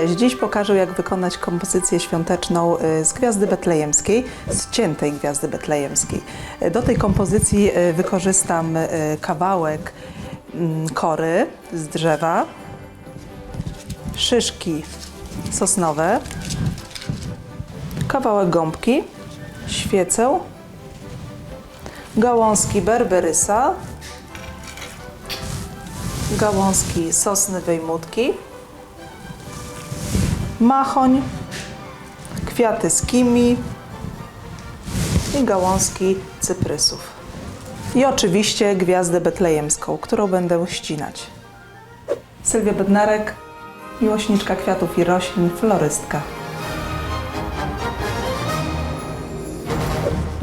Cześć, dziś pokażę jak wykonać kompozycję świąteczną y, z gwiazdy betlejemskiej, z ciętej gwiazdy betlejemskiej. Y, Do tej kompozycji y, wykorzystam kawałek mm, kory z drzewa, szyszki sosnowe, kawałek gąbki, świecę, gałązki berberysa, gałązki sosny wejmutki, machoń, kwiaty skimi i gałązki cyprysów. I oczywiście gwiazdę betlejemską, którą będę ścinać. Sylwia Bednarek, miłośniczka kwiatów i roślin, florystka.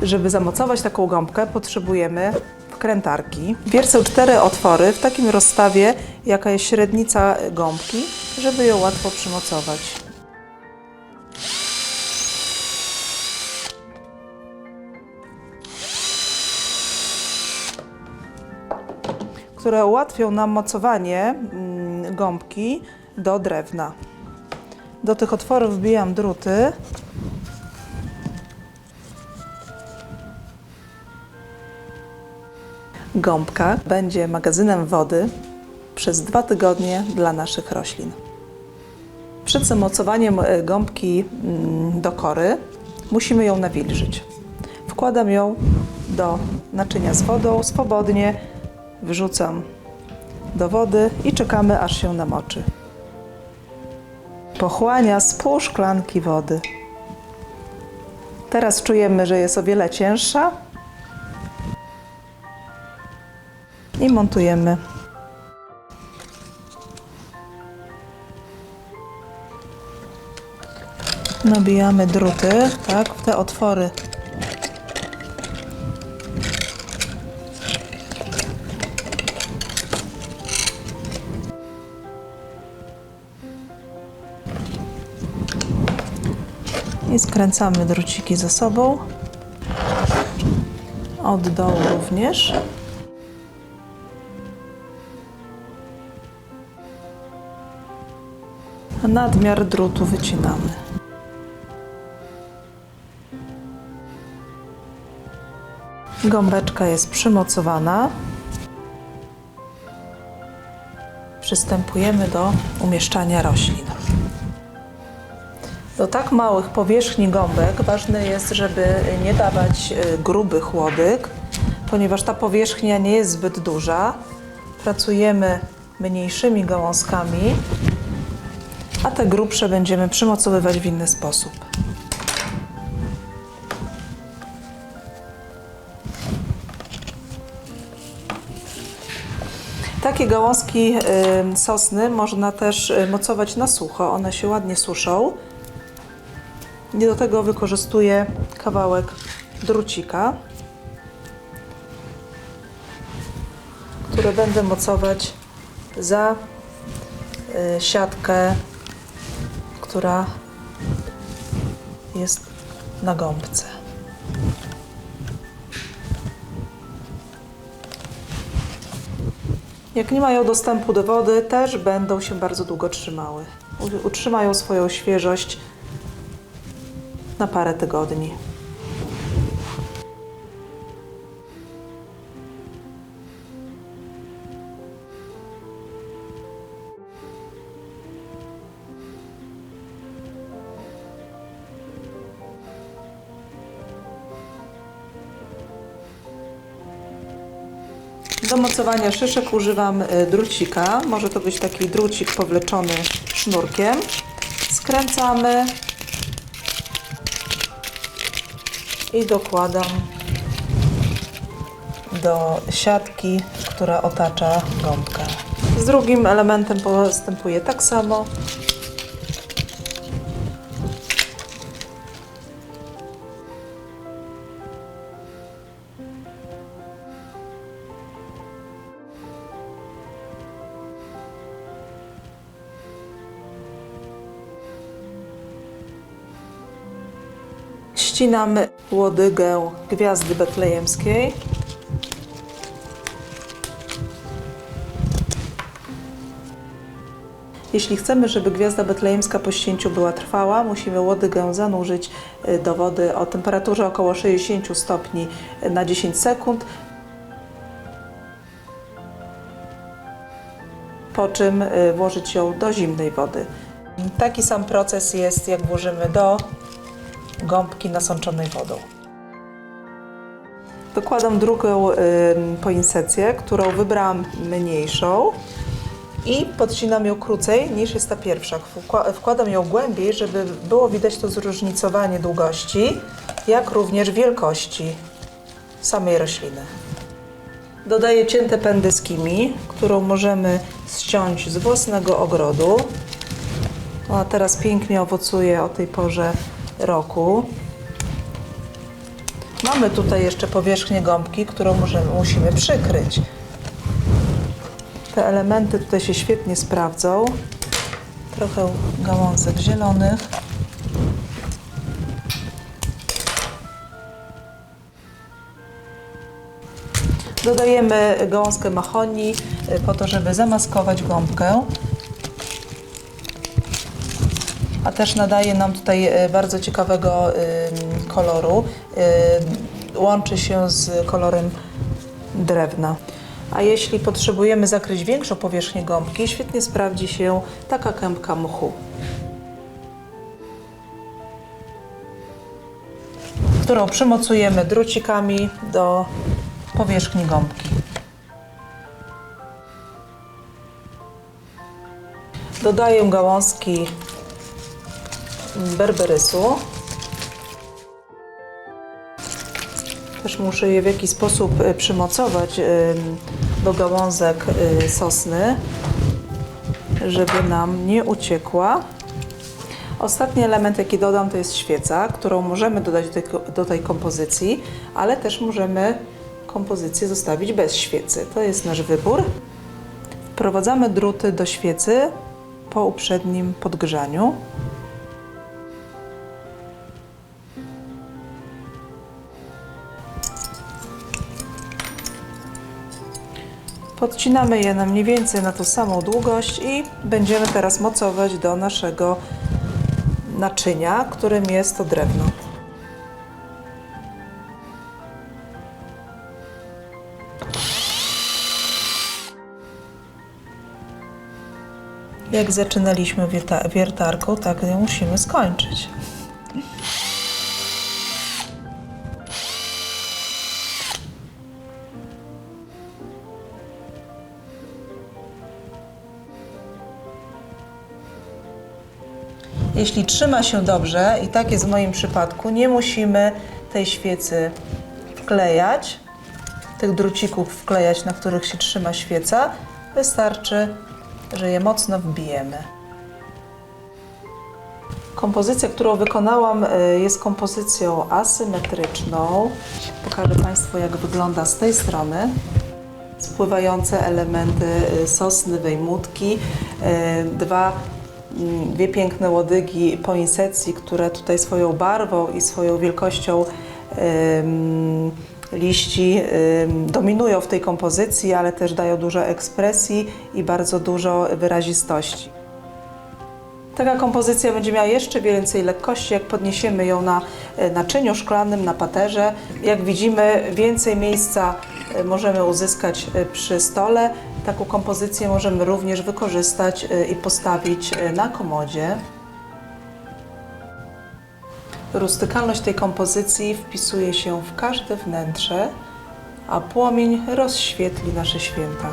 Żeby zamocować taką gąbkę, potrzebujemy wkrętarki. Wiercę cztery otwory w takim rozstawie, jaka jest średnica gąbki, żeby ją łatwo przymocować. Które ułatwią nam mocowanie mm, gąbki do drewna. Do tych otworów wbijam druty. Gąbka będzie magazynem wody przez dwa tygodnie dla naszych roślin. Przed zamocowaniem e, gąbki mm, do kory musimy ją nawilżyć. Wkładam ją do naczynia z wodą, swobodnie wrzucam do wody i czekamy aż się namoczy. Pochłania z pół szklanki wody. Teraz czujemy, że jest o wiele cięższa i montujemy. Nabijamy druty, tak, w te otwory. I skręcamy druciki ze sobą. Od dołu również. A nadmiar drutu wycinamy. Gąbeczka jest przymocowana. Przystępujemy do umieszczania roślin. Do tak małych powierzchni gąbek ważne jest, żeby nie dawać y, grubych łodyg, ponieważ ta powierzchnia nie jest zbyt duża. Pracujemy mniejszymi gałązkami, a te grubsze będziemy przymocowywać w inny sposób. Takie gałązki y, sosny można też y, mocować na sucho, one się ładnie suszą. I do tego wykorzystuję kawałek drucika, który będę mocować za y, siatkę, która jest na gąbce. Jak nie mają dostępu do wody, też będą się bardzo długo trzymały. Utrzymają swoją świeżość na parę tygodni. Do mocowania szyszek używam y, drucika. Może to być taki drucik powleczony sznurkiem. Skręcamy i dokładam do siatki, która otacza gąbkę. Z drugim elementem postępuję tak samo. Ścinamy łodygę gwiazdy betlejemskiej. Jeśli chcemy, żeby gwiazda betlejemska po ścięciu była trwała, musimy łodygę zanurzyć y, do wody o temperaturze około 60 stopni na 10 sekund, po czym y, włożyć ją do zimnej wody. Taki sam proces jest, jak włożymy do gąbki nasączonej wodą. Dokładam drugą poinsecję, którą wybrałam mniejszą i podcinam ją krócej niż jest ta pierwsza. Wkła- Wkładam ją głębiej, żeby było widać to zróżnicowanie długości, jak również wielkości samej rośliny. Dodaję cięte pędy z kimi, którą możemy ściąć z własnego ogrodu. Ona teraz pięknie owocuje o tej porze roku. Mamy tutaj jeszcze powierzchnię gąbki, którą możemy, musimy przykryć. Te elementy tutaj się świetnie sprawdzą. Trochę gałązek zielonych. Dodajemy gałązkę mahonii y, po to, żeby zamaskować gąbkę. A też nadaje nam tutaj y, bardzo ciekawego koloru. Y, Łączy się z kolorem drewna. A jeśli potrzebujemy zakryć większą powierzchnię gąbki, świetnie sprawdzi się taka kępka mchu. którą przymocujemy drucikami do powierzchni gąbki. Dodaję gałązki berberysu. Też muszę je w jakiś sposób e, przymocować do gałązek e, sosny, żeby nam nie uciekła. Ostatni element, jaki dodam, to jest świeca, którą możemy dodać do tej kompozycji, ale też możemy kompozycję zostawić bez świecy. To jest nasz wybór. Wprowadzamy druty do świecy po uprzednim podgrzaniu. Podcinamy je na mniej więcej na tą samą długość i będziemy teraz mocować do naszego naczynia, którym jest to drewno. Jak zaczynaliśmy wierta- wiertarką, tak musimy skończyć. Jeśli trzyma się dobrze, i tak jest w moim przypadku, nie musimy tej świecy wklejać, tych drucików wklejać, na których się trzyma świeca. Wystarczy, że je mocno wbijemy. Kompozycja, którą wykonałam, y, jest kompozycją asymetryczną. Pokażę Państwu, jak wygląda z tej strony. Spływające elementy y, sosny, wejmutki, y, dwa, dwie piękne łodygi poinsetcji, które tutaj swoją barwą i swoją wielkością liści dominują w tej kompozycji, ale też dają dużo ekspresji i bardzo dużo wyrazistości. Taka kompozycja będzie miała jeszcze więcej lekkości, jak podniesiemy ją na e, naczyniu szklanym, na paterze. Jak widzimy, więcej miejsca e, możemy uzyskać e, przy stole. Taką kompozycję możemy również wykorzystać e, i postawić e, na komodzie. Rustykalność tej kompozycji wpisuje się w każde wnętrze, a płomień rozświetli nasze święta.